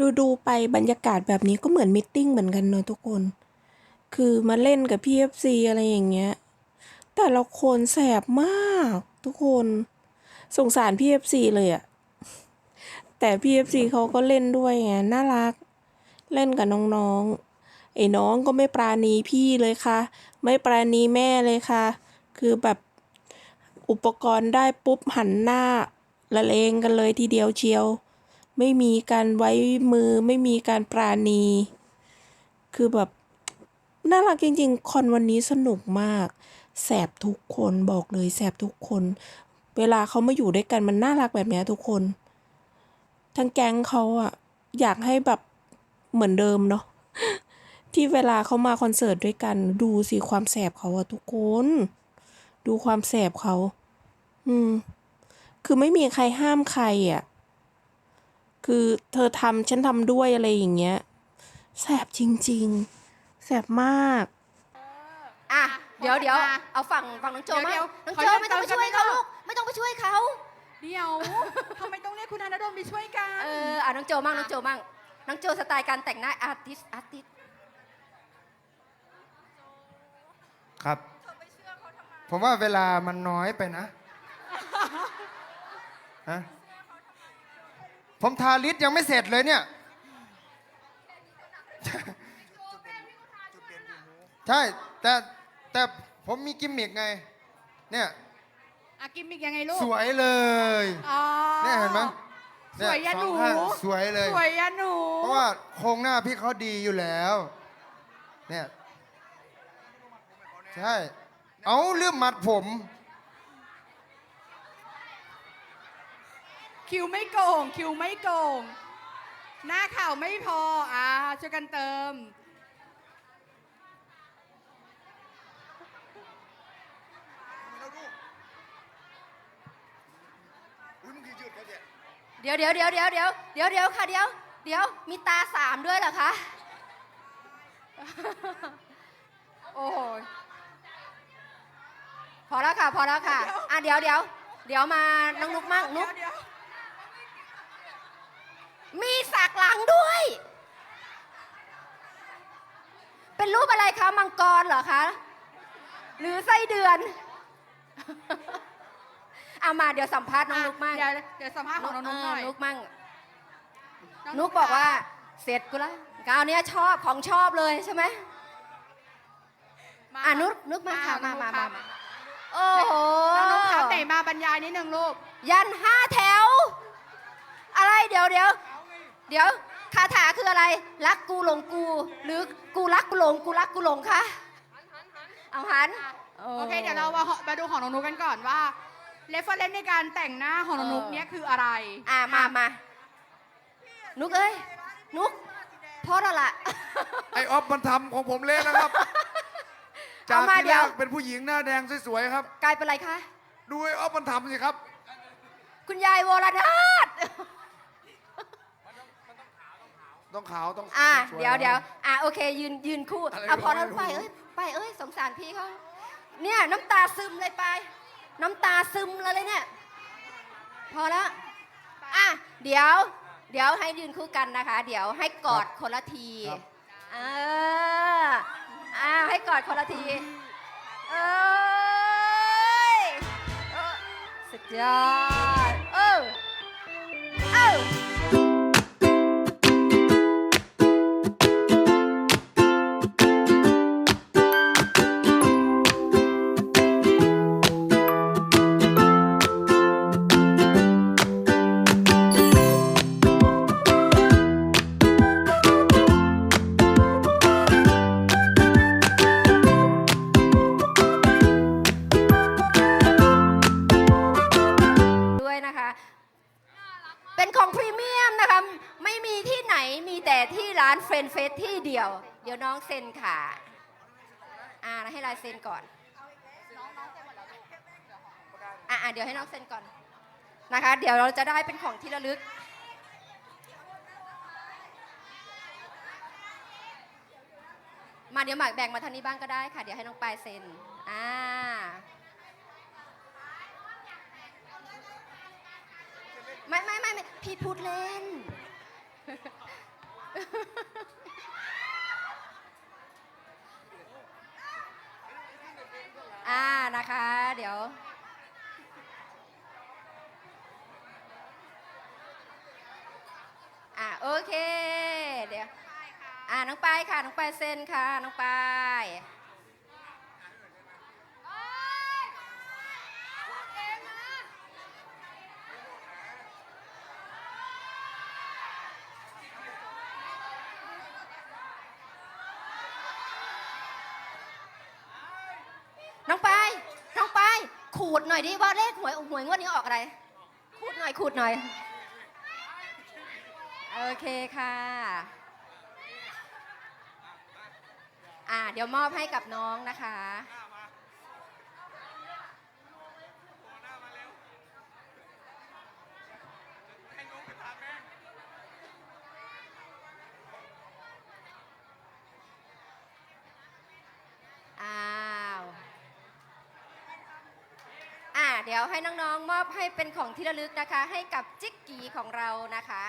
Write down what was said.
ดูดูๆไปบรรยากาศแบบนี้ก็เหมือนมิทติ้งเหมือนกันเนอะทุกคน คือมาเล่นกับพี่เอฟซีอะไรอย่างเงี้ย แต่ละคนแสบมากทุกคน สงสารพี่เอฟซีเลยอะแต่พี่เอฟซีเขาก็เล่นด้วยไงน่ารัก เล่นกับน้องๆไอ้น้องก็ไม่ปราณีพี่เลยค่ะ ไม่ปราณีแม่เลยค่ะ คือแบบอุปกรณ์ได้ปุ๊บหันหน้าละเลงกันเลยทีเดียวเชียว ไม่มีการไว้มือ ไม่มีการปราณี คือแบบน่ารักจริงๆ คอนวันนี้สนุกมาก แสบทุกคนบอกเลยแสบทุกคน เวลาเขามาอยู่ด้วยกันมันน่ารักแบบนี้ทุกคน ทั้งแก๊งเขาอะอยากให้แบบเหมือนเดิมเนาะที่เวลาเขามาคอนเสิร์ตด้วยกัน ดูสิความแสบเขาอะทุกคน ดูความแสบเขา อืม คือไม่มีใครห้ามใครอะ คือเธอทำฉันทำด้วยอะไรอย่างเงี้ยแสบจริง ๆ แสบมาก อะเดี๋ยวขอเดี๋ยวมาเอาฝั่งฝั่งน้องโจเดี๋มายวน้องขอโจเรียกไม่ต้องไปเติมช่วยกันเขาไม่ลูต้องกไม่ต้องไปช่วยเขาเดี๋ยวทำไมต้องเรียกคุณธนดลไปช่วยกันเอออะน้องโจมั่งน้องโจมั่งน้องโจสไตล์การแต่งหน้าอาร์ติสอาร์ติสครับผมว่าเวลามันน้อยไปนะฮะ ผมทาลิปยังไม่เสร็จเลยเนี่ย ใช่ แต่แต่ผมมีกิมมิกไง เนี่ย อากิมมิกยังไงลูกสวยเลยอ๋อเนี่ยเห็นไหมสวยยันหนู สองข้างสวยเลย สวยยันหนู เพราะว่าโครงหน้าพี่เขาดีอยู่แล้ว เนี่ย ใช่ เอาเรื่องมัดผม คิวไม่โกง คิวไม่โกง หน้าข่าวไม่พอ อ่าช่วยกันเติม เดี๋ยวเดี๋ยวเดี๋ยวเดี๋ยวเดี๋ยวเดี๋ยวเดี๋ยวค่ะเดี๋ยว เดี๋ยวมีตาสามด้วยเหรอคะ โอ้โหพอแล้วค่ะ พอแล้วค่ะ อะเดี๋ยวเดี๋ยวเดี๋ยวมาน้องนุกมั่งนุก เดี๋ยวมี สักหลังด้วย เป็นรูปอะไรคะ มังกรเหรอคะ หรือไส้เดือน เอามาเดี๋ยวสัมภาษณ์น้องนุกมั่งเดี๋ยวเดี๋ยวสัมภาษณ์ของน้องนุ๊กหน่อยเนุกมั่งองนุกบอกว่าเสร็จกูละกาวเนี้ยชอบของชอบเลยใช่ไหมมาอะนุกนุกมาค่ะน้มาองนุ๊มากคมารับมาโอ้โหน้องนุ๊กครับไหนมาบรรยายนิดนึงลูกยันห้าแถว อะไรเดี๋ยวเดี๋ยว เดี๋ยวคาถาคืออะไร รักกูหลงกู หรือกูรักกูหลงกูรักกูหลงคะเอาหันโอเคเดี๋ยวเรามามาดูของน้องนุ๊กกันก่อนว่าเรฟเฟอร์เรนในการแต่งหน้าของน้องนุ๊กเนี่ยคืออะไร อ่ามามานุกเอ้ยนุกพอแล้วล่ะไอออฟมันทำของผมเละแล้วครับ จาเอากมาที่เดี๋แรยวกเป็นผู้หญิงหน้าแดงสวยๆครับ กลายเป็นอะไรคะ ดูไอออฟมันทำสิครับ คุณยายวรนาถ ต้องขาวต้องอ่าสเดี๋ยวนะเดี๋ยวอ่าโอเค ยืนยืนคู่อะไรเอาพอวะแล้วไม่ไปรู้ เอ้ยไปเอ้ยสงสารพี่เขาเนี่ยน้ำตาซึมเลยไป น้ำตาซึมเลยเนี่ย พอแล้วอะเดี๋ยว เดี๋ยวให้ยืนคู่กันนะคะ เดี๋ยวให้กอดคนละทีเอออ่าให้กอดคนละทีเอ้ยเออสุดยอดเออเออ มีที่ไหนมีแต่ที่ร้านเฟรนเฟสที่เดียว เดี๋ยวน้องเซ็นค่ะ อ่าให้ลายเซ็นก่อนอ่าเดี๋ยวให้น้องเซ็นก่อนนะคะ เดี๋ยวเราจะได้เป็นของที่ระลึกมาเดี๋ยวหมากแบ่งมาทางนี้บ้างก็ได้ค่ะ เดี๋ยวให้น้องปลายเซ็นอ่าไม่ไม่ไม่ไม่พี่พูดเล่น อ่านะคะ เดี๋ยว อ่าโอเค เดี๋ยว อ่าน้องปายค่ะ น้องปายเซ็นค่ะ น้องปาย น้องไปายน้องไปายขูดหน่อยดิว่าเลขหวยหวยงวดนี้ออกอะไร ขูดหน่อยขูดหน่อย โอเคค่ะ อ่า เดี๋ยวมอบให้กับน้องนะคะอ้าว อ่า เดี๋ยวให้น้องๆ มอบให้เป็นของที่ระลึกนะคะ ให้กับจิ๊กกีของเรานะคะ